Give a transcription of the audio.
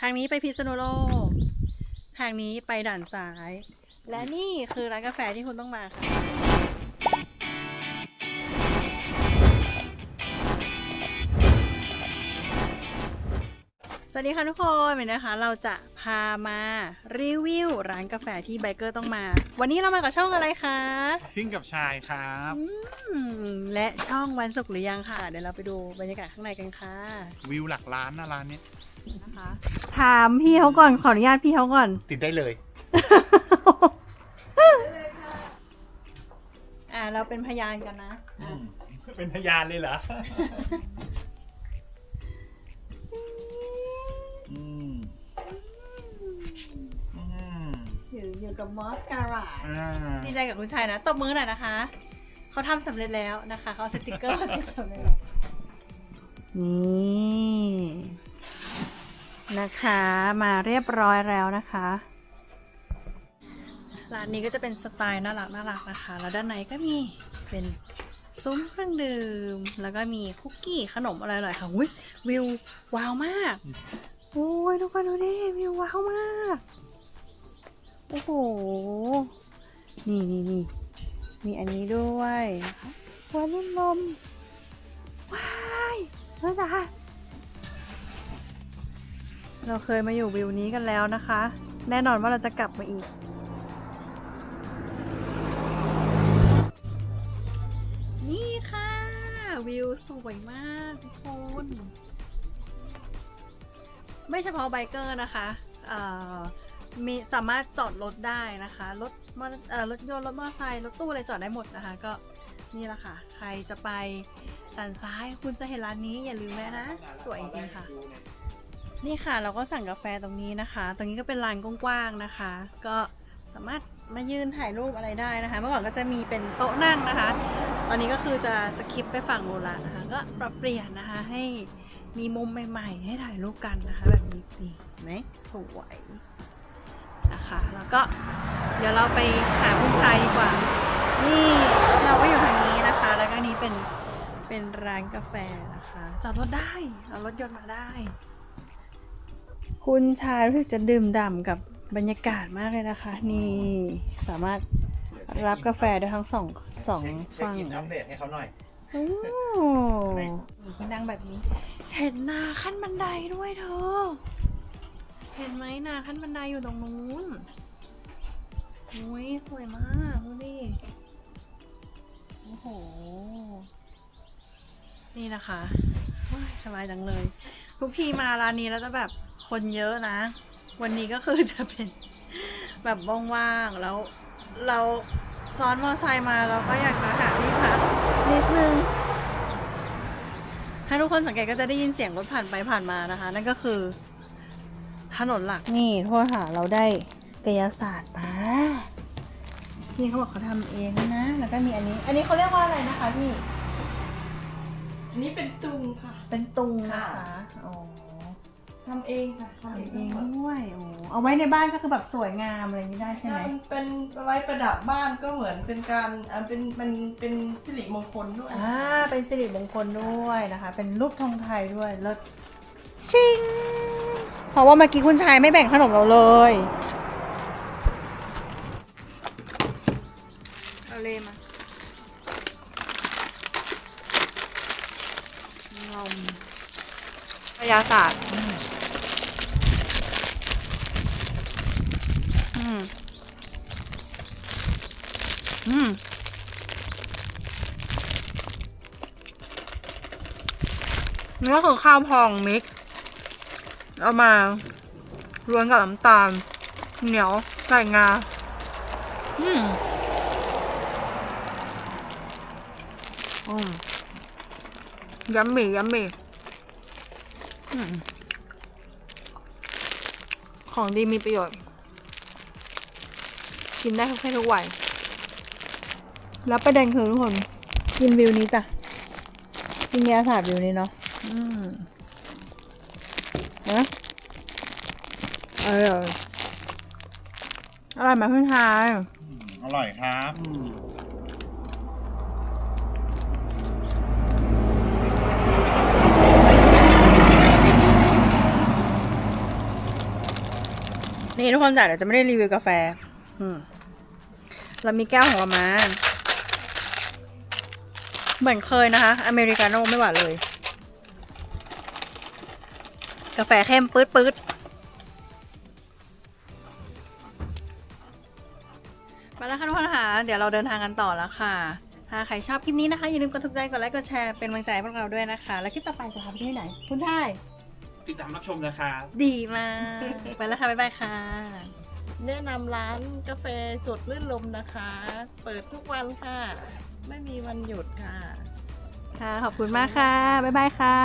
ทางนี้ไปพิษณุโลก ทางนี้ไปด่านซ้าย และนี่คือร้านกาแฟที่คุณต้องมาค่ะสวัสดีค่ะทุกคนเห็นนะคะ เราจะ พามารีวิวร้านกาแฟที่ไบเกอร์ต้องมา วันนี้เรามากับช่องอะไรคะซิ่งกับชายครับอืมและช่องวันศุกร์หรือยังค่ะ เดี๋ยวเราไปดูบรรยากาศข้างในกันค่ะ วิวหลักล้านนะร้านเนี้ยนะคะถามพี่เขาก่อนขออนุญาตพี่เขาก่อน ติดได้เลย อ่าเราเป็นพยานกันนะอะเป็นพยานเลยเหรออื อยู่อยู่กับมอสการาอ่าดีใจกับคุณชายนะตบมือหน่อยนะคะ เขาทำสำเร็จแล้วนะคะ เขาเอาสติกเกอร์ที่สำเร็จแล้วนี่นะคะมาเรียบร้อยแล้วนะคะ ร้านนี้ก็จะเป็นสไตล์น่ารักน่ารักนะคะ แล้วด้านในก็มีเป็นซุ้มเครื่องดื่ม แล้วก็มีคุกกี้ขนมอะไรอร่อยๆค่ะวิวิวว้าวมาก โอ้ยทุกคนดูดิวิวว้าวมาก โอ้โห นี่นี่นี่มีอันนี้ด้วยหัวลุ่มลม ว้ายน่าจะเราเคยมาอยู่วิวนี้กันแล้วนะคะ แน่นอนว่าเราจะกลับมาอีก นี่ค่ะ วิวสวยมากทุกคนไม่เฉพาะไบเกอร์นะคะ เอ่อ มีสามารถจอดรถได้นะคะรถมอเอ่อรถยนต์รถมอเตอร์ไซค์รถตู้อะไรจอดได้หมดนะคะ ก็นี่แหละค่ะ ใครจะไปด้านซ้ายคุณจะเห็นร้านนี้อย่าลืมแวะนะสวยจริงๆค่ะ นี่ค่ะเราก็สั่งกาแฟตรงนี้นะคะ ตรงนี้ก็เป็นลานกว้างๆนะคะ ก็สามารถมายืนถ่ายรูปอะไรได้นะคะ เมื่อก่อนก็จะมีเป็นโต๊ะนั่งนะคะ ตอนนี้ก็คือจะสคิปไปฝั่งโบราณนะคะ ก็ปรับเปลี่ยนนะคะให้มีมุมใหม่ ๆ ให้ถ่ายรูปกันนะคะ แบบนี้นี่เห็นไหมสวย นะคะ แล้วก็เดี๋ยวเราไปหาคุณชายดีกว่า นี่เราก็อยู่ทางนี้นะคะ แล้วก็นี้เป็นเป็นร้านกาแฟนะคะ จอดรถได้เอารถยนต์มาได้ คุณชายรู้สึกจะดื่มด่ำกับบรรยากาศมากเลยนะคะ นี่สามารถรับกาแฟได้ทั้งสองสองเช็คฝั่งอินอัปเดตให้เขาหน่อยโอ้มีที่นั่งแบบนี้ เห็นนาขั้นบันไดด้วยเธอเห็นไหมนาขั้นบันไดอยู่ตรงนู้นโอ้ยสวยมากดูดิ โอ้โห นี่นะคะสบายจังเลย ทุกทีมาร้านนี้แล้วจะแบบคนเยอะนะ วันนี้ก็คือจะเป็นแบบว่างๆ แล้วเราซ้อนมอไซค์มาเราก็อยากจะหาที่พักนิดนึง ถ้าทุกคนสังเกตก็จะได้ยินเสียงรถผ่านไปผ่านมานะคะ นั่นก็คือ ถนนหลัก นี่โทษค่ะเราได้กายศาสตร์มาพี่เขาบอกเขาทำเองนะ แล้วก็มีอันนี้ อันนี้เขาเรียกว่าอะไรนะคะพี่ อันนี้เป็นตุงค่ะ เป็นตุงนะคะอ๋อทำเองค่ะทำเองด้วยโอ้เอาไว้ในบ้านก็คือแบบสวยงามอะไรอย่างนี้ได้ใช่ไหม ถ้ามันเป็นไว้ประดับบ้านก็เหมือนเป็นการอ่าเป็นมันเป็นสิริมงคลด้วย อ่าเป็นสิริมงคลด้วยนะคะ เป็นรูปธงไทยด้วยเลิศ ชิงเพราะว่าเมื่อกี้คุณชายไม่แบ่งขนมเราเลยเอาเลมางอมพยาศาสตร์อืม อืมนี่ก็คือข้าวพองมิก เอามารวนกับน้ำตาล เหนียวใส่งา อืมอืมยัมมี่ยัมมี่อืมของดีมีประโยชน์ กินได้ทุกเพศทุกวัยแล้วประเด็นคือทุกคน กินวิวนี้จ้ะกินยาศาสตร์วิวนี้เนาะ อืม นะเอออร่อยไหมเพื่อนชายอร่อยครับนี่ทุกคนจ๋าเดี๋ยวจะไม่ได้รีวิวกาแฟ อืมเรามีแก้วของเรามา เหมือนเคยนะคะ อเมริกาโน่ไม่หวานเลย กาแฟเข้มปื๊ดปื๊ดมาแล้วค่ะทุกคนค่ะเดี๋ยวเราเดินทางกันต่อแล้วค่ะ ถ้าใครชอบคลิปนี้นะคะ อย่าลืมกดถูกใจ กดไลค์ กดแชร์ เป็นกำลังใจให้พวกเราด้วยนะคะ แล้วคลิปต่อไปจะพาไปที่ไหน คุณชายติดตามรับชมนะครับ ดีมากไปแล้วค่ะ บ๊ายบายค่ะ แนะนำร้านกาแฟสดลื่นลมนะคะ เปิดทุกวันค่ะ ไม่มีวันหยุดค่ะ ค่ะ ขอบคุณมากค่ะ บ๊ายบายค่ะ